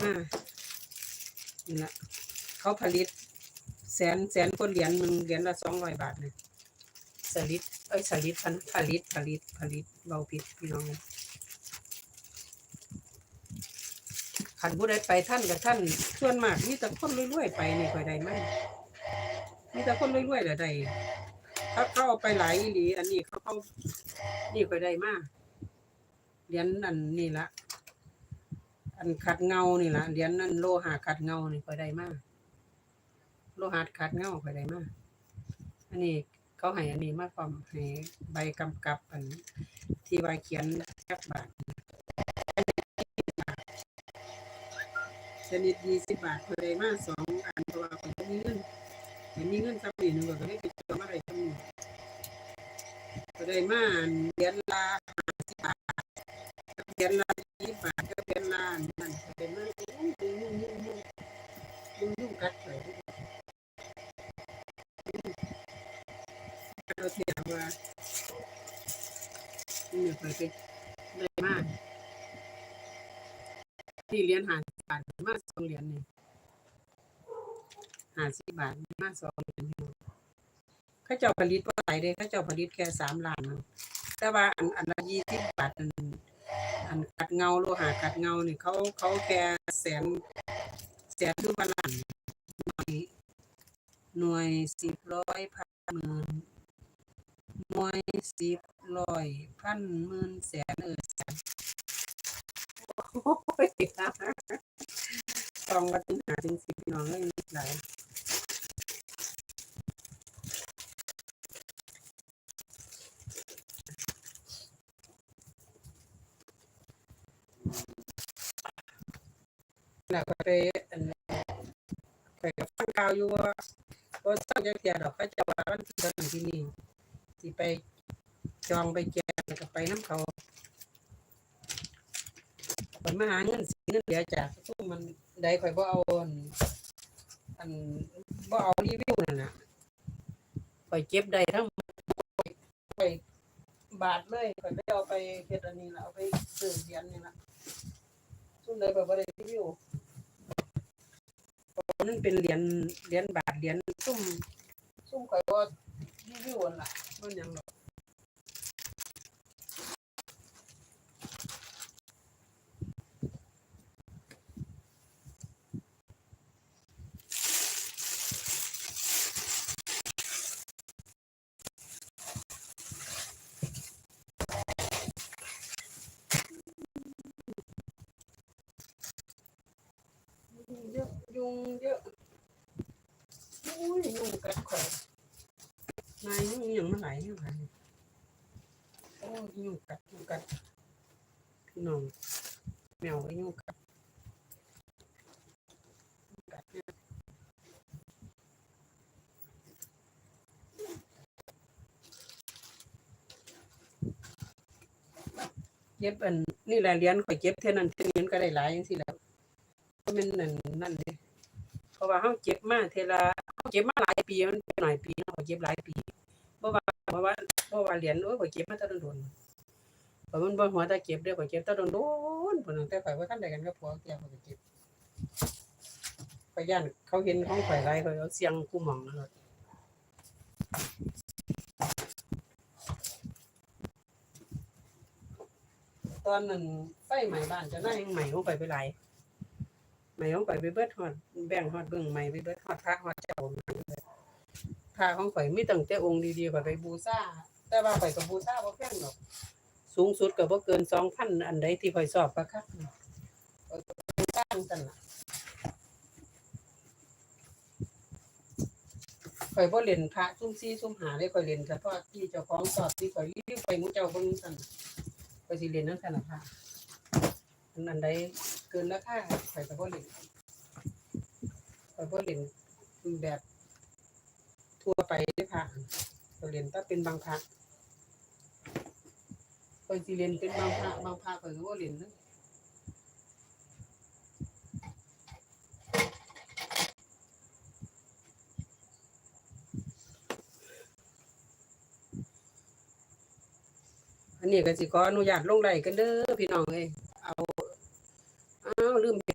มานี่ละเขาผลิต แสนแสนคนเหรียญหนึ่งเหรียญละสองร้อยบาทเนี่ยสลิดเอ้ยสลิดพันผลิตผลิตผลิตเบาผิดพี่น้องขันผู้ใดไปท่านกับท่านส่วนมากมีแต่คนรวยๆไปนี่ค่อยได้ไหมากมีแต่คนรวยๆแหละได้ถ้าเขาเอาไปหลายอีหลีอันนี้เขาเขานี่ค่อยได้มากเหรียญอันนี่ละ อันขัดเงานี่ละเหรียญนั่นโลหะขัดเงานี่ค่อยได้มากโลหะขัดเงาไปได้มากอันนี้เขาให้อันนี้มาพร้อมให้ใบกำกับอันที่ใบเขียนจักบาทชนิดยี่สิบบาทเพื่อได้มาสองอันเพราะว่าผมมีเงินเห็นมีเงินสักหนึ่งก็ได้ไปเจอมาได้ทั้งนี้ก็ได้มาอันเหรียญละห้าสิบบาทเหรียญละยี่สิบบาท เหรียญละนั่นก็ได้มายุ่งยุ่งยุ่งยุ่งยุ่งยุ่งกัดไปเราเทียบว่านี่เคยไปได้มากที่เรียนหาสิบบาทมาสองเหรียญนี่หาสิบบาทมาสองเหรียญเข้าเจ้าผลิตว่าไหลเด้เข้าเจ้าผลิตแค่สามล้านแต่ว่าอันอันละยี่สิบบาทอัน อันกัดเงาโลหะกัดเงานี่เขาเขาแค่แสนแสนหรือว่าล้านหน่วยหน่วยสิบร้อยพันหมื่นหน่วยสิบร้อยพันหมื่นแสนเออแสนโอ้ยต้องมาถึงหาถึงสิบพี่น้องเลยหลาย แล้วก็ไปอันไปกับฟังข่าวอยู่ว่าว่าเศร้าจะเสียดอกเขาจะว่าวันที่เท่านั้นที่นี่สิไปจองไปแจกแล้วก็ไปน้ำเขาไปมาหาเงินสีเงินเหลือจากทุกมันได้ข่อยบ่เอาอันอันบ่เอารีวิวนั่นน่ะข่อยเก็บได้ทั้งข่อยบาทเลยข่อยไปเอาไปเฮ็ดอันนี้ล่ะเอาไปซื้อเหรียญนี่ละซุ่มใดข่อยบ่ได้รีวิว เพราะว่ามันเป็นเหรียญเหรียญบาทเหรียญซุ่มซุ่มข่อยบ่รีวิวอันละมันหยังหรอก ยยุงกัดข่อยนายยุ่งยังมาหลายยังไงโอ้ยยุ่งกัดยุ่งกัดพี่น้องแมวก็ยุ่งกัดยุ่กัดเนี่ยเก็บอันนี่แหละเหรียญข่อยเก็บเท่านั้นเท่านี้ก็ได้หลายอย่างสิแล้วก็เป็นนั่นนั่นเลยเพราะว่าเขาเก็บมาเทละ เก็บมาหลายปีมันเป็นหลายปีเนาะเขาเก็บหลายปีเพราะว่าเพราะว่าเพราะว่าเหรียญโอ้ยข่อยเก็บมาแตะโดนๆเพราะมันบ่หัวตะเก็บเด้อข่อยเก็บตะโดโดนพุ่นนะแต่ข่อยว่าคันใดกันกับผัวแก่ข่อยก็เก็บข่อยย่านเขาเห็นของข่อยหลายข่อยเอาเสียงกูหม่องนั่นล่ะตอนนั้นไฟไหม้บ้านจะน่ายังไหม้ลงไปไปหลาย ไหม้ลงไปไปเบิดฮอดแบ่งฮอดเบิ่งไหม้ไปเบิดฮอดพระฮอดเจ้าพระของข่อยมีตั้งแต่องค์ดีๆข่อยไปบูชาแต่ว่าข่อยก็บูชาบ่แพงดอก สูงสุดก็บ่เกิน2,000อันใดที่ข่อยสอบก็คักข่อยก็บูชาจังซั่นล่ะข่อยบ่เล่นพระซุ่มซี่ซุ่มหาเลยข่อยเล่นเฉพาะที่เจ้าของสอบที่ข่อยรีวิวไปมู่เจ้าเบิ่งซั่นข่อยสิเล่นนำซั่นล่ะค่ะอันอันใด กินราคาข่อยก็บ่เล่นข่อยบ่เล่นแบบทั่วไปเลยค่ะก็เรียนถ้าเป็นบางพระคนสิเรียนเป็นบางพระบางพระก็รู้ว่าเรียนนะอันนี้ก็สิขออนุญาตลงไลน์กันเด้อพี่น้องเอ้ย